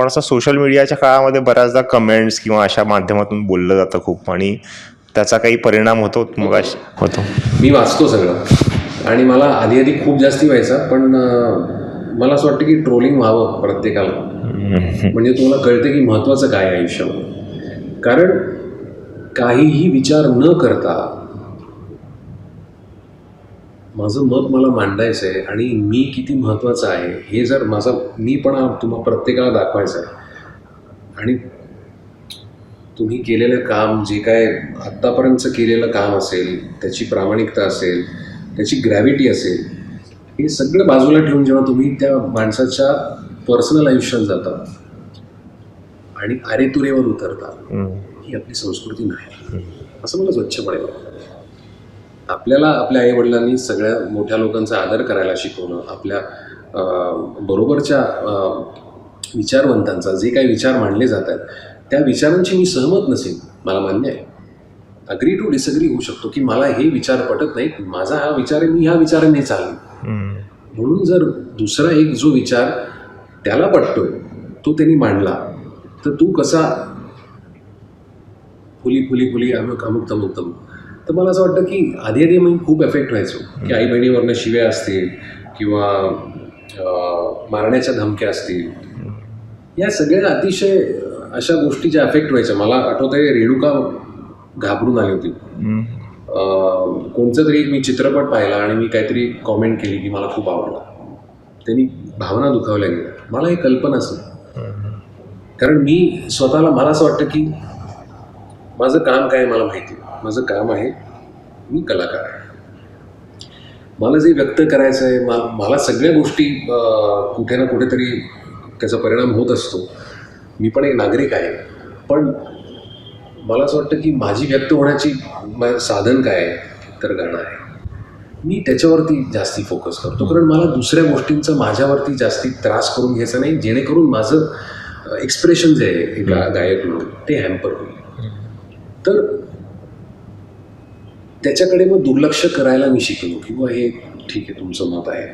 पण असं सोशल मीडियाच्या काळामध्ये बऱ्याचदा कमेंट्स किंवा अशा माध्यमातून बोललं जातं खूप आणि त्याचा काही परिणाम होतो मग होतो. मी वाचतो सगळं. आणि मला आधी आधी खूप जास्ती व्हायचा पण मला असं वाटतं की ट्रोलिंग व्हावं प्रत्येकाला. म्हणजे तुम्हाला कळतं की महत्त्वाचं काय आहे आयुष्यामध्ये. कारण काहीही विचार न करता माझं मत मला मांडायचं आहे आणि मी किती महत्त्वाचं आहे हे जर माझा मीपणा तुम्हा प्रत्येकाला दाखवायचं आहे. आणि तुम्ही केलेलं काम जे काय आत्तापर्यंतचं केलेलं काम असेल त्याची प्रामाणिकता असेल त्याची ग्रॅव्हिटी असेल हे सगळं बाजूला ठेवून जेव्हा तुम्ही त्या माणसाच्या पर्सनल आयुष्यात जाता आणि आरेतुरेवर उतरता ही आपली संस्कृती नाही. असं मला स्वच्छपणे वाटतं आपल्याला आपल्या आईवडिलांनी सगळ्या मोठ्या लोकांचा आदर करायला शिकवणं आपल्या बरोबरच्या विचारवंतांचा जे काही विचार मांडले जात आहेत त्या विचारांची मी सहमत नसेल मला मान्य आहे. अग्री टू डिसअग्री होऊ शकतो की मला हे विचार पटत नाहीत. माझा हा विचार आहे मी ह्या विचाराने चालेल म्हणून जर दुसरा एक जो विचार त्याला पटतोय तो त्यांनी मांडला तर तू कसा फुली फुली फुली अमुक अमुक तमुक तमुक. तर मला असं वाटतं की आधी आधी मी खूप एफेक्ट व्हायचो की आई बहिणीवरनं शिव्या असतील किंवा मारण्याच्या धमक्या असतील. या सगळ्या अतिशय अशा गोष्टी ज्या अफेक्ट व्हायच्या. मला आठवत आहे रेणुका घाबरून आली होती. कोणचं तरी एक मी चित्रपट पाहिला आणि मी काहीतरी कॉमेंट केली की मला खूप आवडला. त्यांनी भावना दुखावल्या गेल्या. मला हे कल्पनाच नाही कारण मी स्वतःला मला असं वाटतं की माझं काम काय मला माहिती. माझं काम आहे मी कलाकार आहे. मला जे व्यक्त करायचं आहे मा मला सगळ्या गोष्टी कुठे ना कुठेतरी त्याचा परिणाम होत असतो. मी पण एक नागरिक आहे. पण मला असं वाटतं की माझी व्यक्त होण्याची साधन काय आहे तर गाणं आहे. मी त्याच्यावरती जास्ती फोकस करतो. कारण मला दुसऱ्या गोष्टींचा माझ्यावरती जास्ती त्रास करून घ्यायचा नाही. जेणेकरून माझं एक्सप्रेशन जे आहे गा- गायक म्हणून ते हॅम्पर होईल. तर त्याच्याकडे मग दुर्लक्ष करायला मी शिकलो की बा हे ठीक आहे तुमचं मत आहे.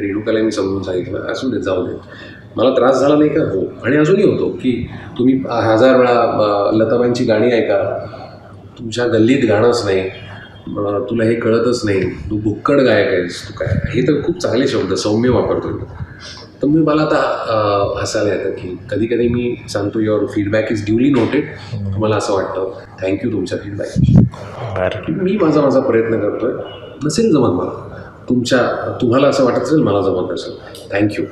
रेणुकाला मी समजून सांगितलं असू दे जाऊ दे. मला त्रास झाला नाही का? हो. आणि अजूनही होतो की तुम्ही हजार वेळा लताबाईंची गाणी ऐका. तुमच्या गल्लीत गाणंच नाही. तुला हे कळतच नाही. तू भुक्कड गायक आहेस तू काय? हे तर खूप चांगले शब्द सौम्य वापरतो मी तर मी मला आता हसायला येतं की कधी कधी मी सांगतो your feedback is duly noted मला असं वाटतं थँक्यू तुमच्या फीडबॅक मी माझा माझा प्रयत्न करतोय. नसेल जमत मला. तुमच्या तुम्हाला असं वाटत असेल मला जमत असेल थँक्यू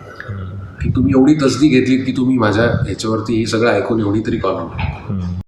की तुम्ही एवढी तसदी घेतलीत की तुम्ही माझ्या ह्याच्यावरती हे सगळं ऐकून एवढी तरी कॉमेंट